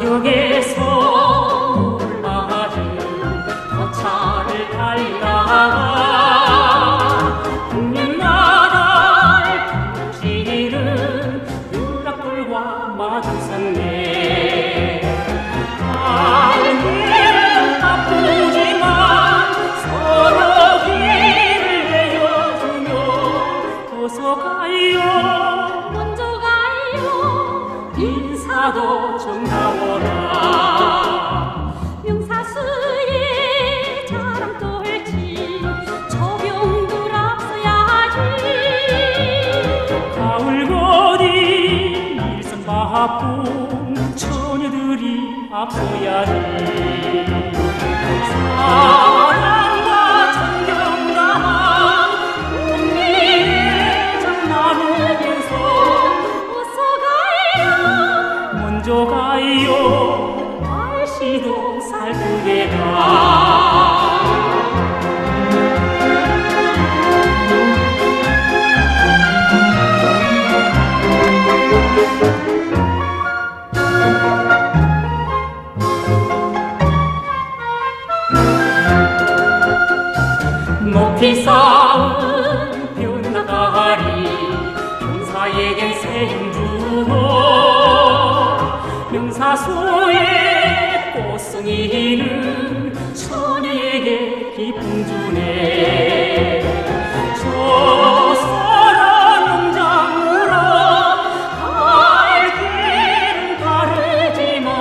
가정에서 물맞은 거차를 달다가 국민나라를 부르시는 유락불과 마주섰네 바쁜 처녀들이 앞서야지 사랑과 담아 국민의 장 나누면서 어서 가요. 먼저 가요. 날씨도 살뜰게다 높이 쌓은 변나가리 병사에겐 생주고 명사소의 꽃송이는 처녀에게 기쁨 주네. 저 사랑 영장으로 갈 길은 다르지만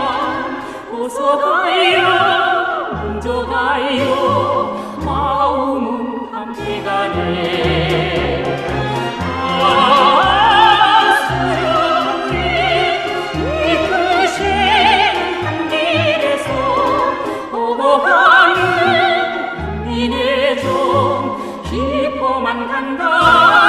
어서 가요 먼저 가요 기뻐만 간다